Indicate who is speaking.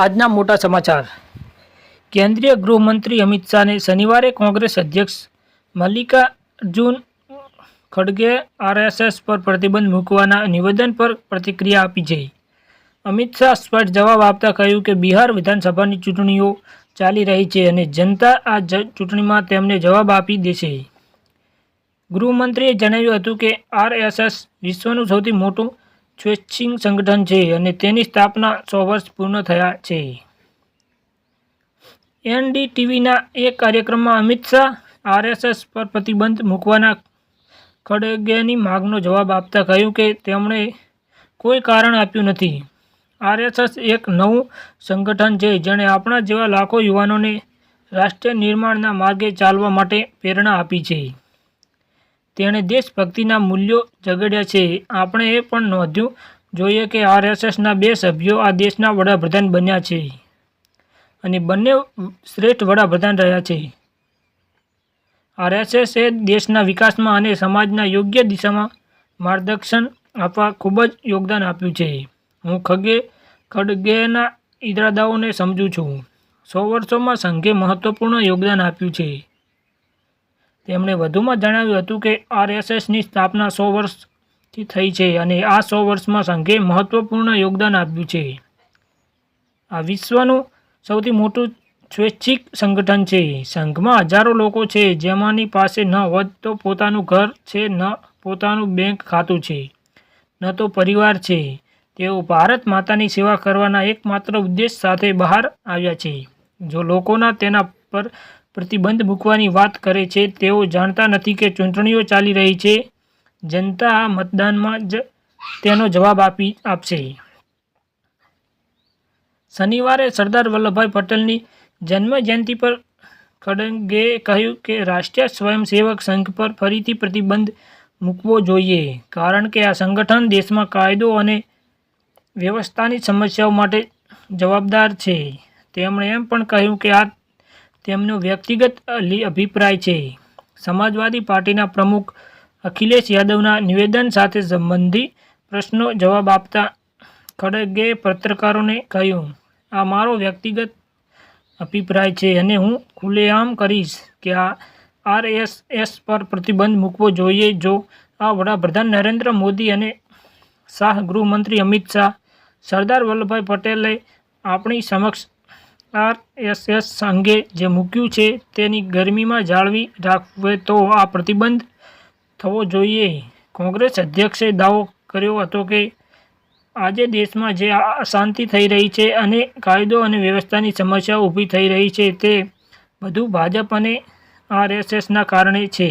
Speaker 1: આજના મોટા સમાચાર. કેન્દ્રીય ગૃહમંત્રી અમિત શાહને શનિવારે કોંગ્રેસ અધ્યક્ષ મલ્લિકાર્જુન ખડગે આરએસએસ પર પ્રતિબંધ મૂકવાના નિવેદન પર પ્રતિક્રિયા આપી છે. અમિત શાહ સ્પષ્ટ જવાબ આપતા કહ્યું કે બિહાર વિધાનસભાની ચૂંટણીઓ ચાલી રહી છે અને જનતા આ ચૂંટણીમાં તેમને જવાબ આપી દેશે. ગૃહમંત્રીએ જણાવ્યું હતું કે આરએસએસ વિશ્વનું સૌથી મોટું સ્વૈચ્છિક સંગઠન છે અને તેની સ્થાપના સો વર્ષ પૂર્ણ થયા છે. એનડીટીવીના એક કાર્યક્રમમાં અમિત શાહ, આરએસએસ પર પ્રતિબંધ મૂકવાના ખડગેની માગનો જવાબ આપતા કહ્યું કે તેમણે કોઈ કારણ આપ્યું નથી. આરએસએસ એક નવું સંગઠન છે જેણે આપણા જેવા લાખો યુવાનોને રાષ્ટ્રીય નિર્માણના માર્ગે ચાલવા માટે પ્રેરણા આપી છે. તેણે દેશભક્તિના મૂલ્યો ઝઘડ્યા છે. આપણે એ પણ નોંધ્યું જોઈએ કે આરએસએસના બે સભ્યો આ દેશના વડાપ્રધાન બન્યા છે અને બંને શ્રેષ્ઠ વડાપ્રધાન રહ્યા છે. આરએસએસ એ દેશના વિકાસમાં અને સમાજના યોગ્ય દિશામાં માર્ગદર્શન આપવા ખૂબ જ યોગદાન આપ્યું છે. હું ખગે ખડગેના ઇરાદાઓને સમજું છું. સો વર્ષોમાં સંઘે મહત્વપૂર્ણ યોગદાન આપ્યું છે. તેમણે વધુમાં જણાવ્યું હતું કે આરએસએસની સ્થાપના સો વર્ષથી થઈ છે અને આ સો વર્ષમાં સંઘે મહત્વપૂર્ણ યોગદાન આપ્યું છે. આ વિશ્વનું સૌથી મોટું સ્વૈચ્છિક સંગઠન છે. સંઘમાં હજારો લોકો છે. જેમાંની પાસે ન હોત તો પોતાનું ઘર છે, ન પોતાનું બેંક ખાતું છે, ન તો પરિવાર છે. તેઓ ભારત માતાની સેવા કરવાના એકમાત્ર ઉદ્દેશ સાથે બહાર આવ્યા છે. જો લોકોના તેના પર પ્રતિબંધ મૂકવાની વાત કરે છે. તેઓ જાણતા નથી કે ચૂંટણીઓ ચાલી રહી છે. જનતા મતદાનમાં જ તેનો જવાબ આપી, આપશે. શનિવારે સરદાર વલ્લભભાઈ પટેલની જન્મજયંતિ પર ખડંગે કહ્યું કે રાષ્ટ્રીય સ્વયંસેવક સંઘ પર ફરીથી પ્રતિબંધ મૂકવો જોઈએ, કારણ કે આ સંગઠન દેશમાં કાયદો અને વ્યવસ્થાની સમસ્યાઓ માટે જવાબદાર છે. તેમણે એમ પણ કહ્યું કે આ તેમનો વ્યક્તિગત અભિપ્રાય છે. સમાજવાદી પાર્ટીના પ્રમુખ અખિલેશ યાદવના નિવેદન સાથે સંબંધી પ્રશ્નો જવાબ આપતા ખડગે પત્રકારોને કહ્યું, આ મારો વ્યક્તિગત અભિપ્રાય છે અને હું ખુલ્લેઆમ કહીશ કે આ આરએસએસ પર પ્રતિબંધ મૂકવો જોઈએ જો આ વડાપ્રધાન નરેન્દ્ર મોદી અને શાહ ગૃહમંત્રી અમિત શાહ, સરદાર વલ્લભભાઈ પટેલે આપણી સમક્ષ આરએસએસ અંગે જે મૂક્યું છે તેની ગરમીમાં જાળવી રાખવે તો આ પ્રતિબંધ થવો જોઈએ. કોંગ્રેસ અધ્યક્ષે દાવો કર્યો હતો કે આજે દેશમાં જે અશાંતિ થઈ રહી છે અને કાયદો અને વ્યવસ્થાની સમસ્યાઓ ઊભી થઈ રહી છે તે બધું ભાજપ અને આરએસએસના કારણે છે.